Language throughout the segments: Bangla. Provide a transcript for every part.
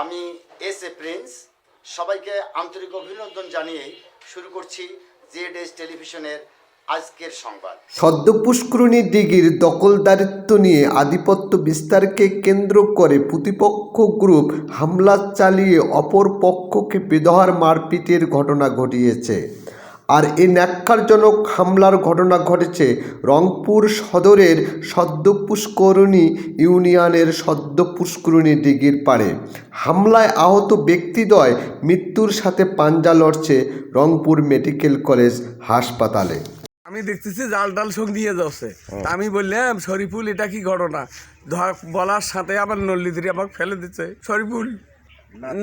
আমি এস এ প্রিন্স। সবাইকে আন্তরিক অভিনন্দন জানিয়ে শুরু করছি জেড এস টেলিভিশনের আজকের সংবাদ। সদ্য পুষ্করণী দিঘির দখলদারিত্ব নিয়ে আধিপত্য বিস্তারকে কেন্দ্র করে প্রতিপক্ষ গ্রুপ হামলা চালিয়ে অপর পক্ষকে বেদহার মারপিটের ঘটনা ঘটিয়েছে। আর এই ন্যাক্কারজনক হামলার ঘটনা ঘটেছে রংপুর সদরের সদ্য পুষ্করণী ইউনিয়নের সদ্য পুষ্করণী দিঘির পাড়ে। হামলায় আহত ব্যক্তিদ্বয় মৃত্যুর সাথে পাঞ্জা লড়ছে রংপুর মেডিকেল কলেজ হাসপাতালে। আমি দেখতেছি জাল ডাল সঙ্গ দিয়ে যাচ্ছে। আমি বললাম, শরীফুল, এটা কি ঘটনা? ধর, বলার সাথে আবার নল্লিদিরি আমাকে ফেলে দিচ্ছে। শরীফুল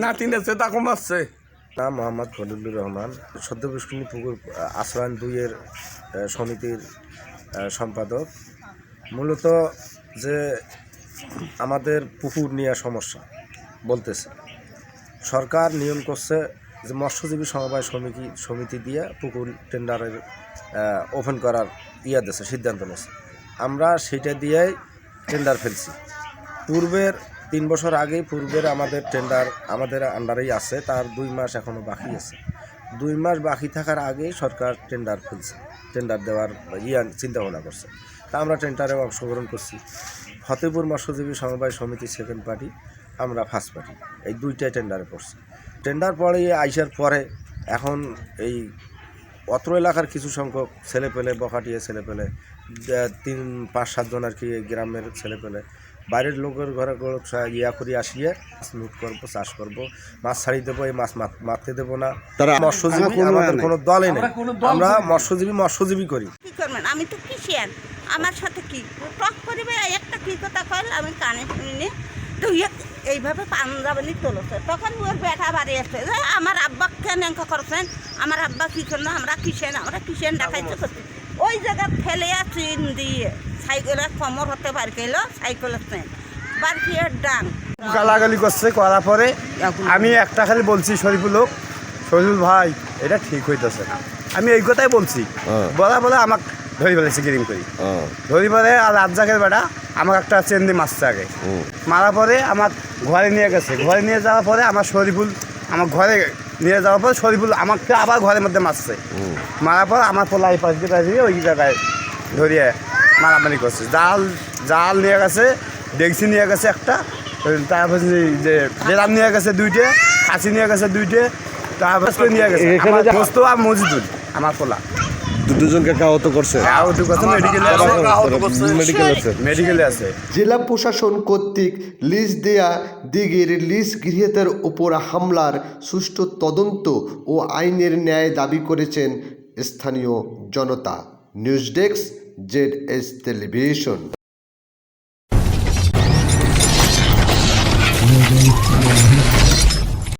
নাতিন আছে তাকে মারছে। নাম মোহাম্মদ ফলিলুর রহমান, সদ্য পুষ্করণী পুকুর আশ্রয়ন দুইয়ের সমিতির সম্পাদক। মূলত যে আমাদের পুকুর নিয়ে সমস্যা বলতেছে, সরকার নিয়ম করছে যে মৎস্যজীবী সমবায় সমিতি সমিতি দিয়ে পুকুর টেন্ডারের ওপেন করার ইয়া দিয়েছে, সিদ্ধান্ত নিয়েছে। আমরা সেটা দিয়েই টেন্ডার ফেলছি। পূর্বের তিন বছর আগেই পূর্বের আমাদের টেন্ডার আমাদের আন্ডারেই আছে তার দুই মাস এখনও বাকি আছে। দুই মাস বাকি থাকার আগেই সরকার টেন্ডার ফেলছে টেন্ডার দেওয়ার ইয়া চিন্তা ভাবনা করছে। তা আমরা টেন্ডারে অংশগ্রহণ করছি। ফতেপুর মৎস্যজীবী সমবায় সমিতি সেকেন্ড পার্টি আমরা ফার্স্ট পার্টি এই দুইটাই টেন্ডারে পড়ছি টেন্ডার পরে আইসার পরে এখন এই অত্র এলাকার কিছু সংখ্যক ছেলেপেলে বখাটিয়ে ছেলেপেলে আহ, তিন পাঁচ সাতজন আর কি গ্রামের ছেলেপেলে বাইরের লোকের ঘরে ইয়া করে আসিয়ে মাছ লুট করব চাষ করব। মাছ ছাড়িয়ে দেবো এই মাছ মারতে দেবো না। তারা মৎস্যজীবী আমাদের কোনো দলই নেই। আমরা মৎস্যজীবী মৎস্যজীবী করি। কি করবেন? আমি তো কিসিয়ান আমার সাথে কি? টক করিবে একটা কি কথা কল আমি কানে শুনিনি। তো এইভাবে পাঞ্জাবানি তোলছে। তখন ওর বেটা বাড়ি আসছে যে আমার আব্বা কেন এঙ্কা করছেন? আমার আব্বা কি করল আমরা কিসেন আমরা কিসেন ডাকাইতে করছি ওই জায়গা ফেলে চিন দিয়ে সাইকেলের কমর হতে বার গেলো সাইকেলের চেন বার ডান গালাগালি করছে করার পরে আমি একটা খালি বলছি শরীফুল লোক শরীফুল ভাই এটা ঠিক হইতেছে না। আমি এই কথাই বলছি। বলা বলে আমাকে ধরি ফেলেছি গেরিং করি। ধরি পরে আর রাজ্জাকের বেটা আমাকে একটা চেন দিয়ে মারছে আগে। মারার পরে আমার ঘরে নিয়ে গেছে। ঘরে নিয়ে যাওয়ার পরে আমার শরীফুল আমার ঘরে নিয়ে যাওয়ার পরে শরীফুল আমাকে আবার ঘরের মধ্যে মারছে। মারার পর আমার পোলাই দিয়ে পাশ দিয়ে ওই জায়গায় ধরিয়ে মারামারি করছে। জাল জাল নিয়ে গেছে ডেকসি নিয়ে গেছে একটা তারপর যে বেলাম নিয়ে গেছে দুইটে খাসি নিয়ে গেছে দুইটে তারপর নিয়ে গেছে? আমার দোস্ত আর মজিদুল আমার পোলা। দুজনকে আহত করছে? আহত করছে মেডিকেলে আছে। মেডিকেলে আছে। জেলা প্রশাসন কর্তৃক লিজ দেয়া দিঘির লিজ গৃহীতের উপর হামলার সুষ্ঠু তদন্ত ও আইনের ন্যায় দাবি করেছেন স্থানীয় জনতা। News desk Z S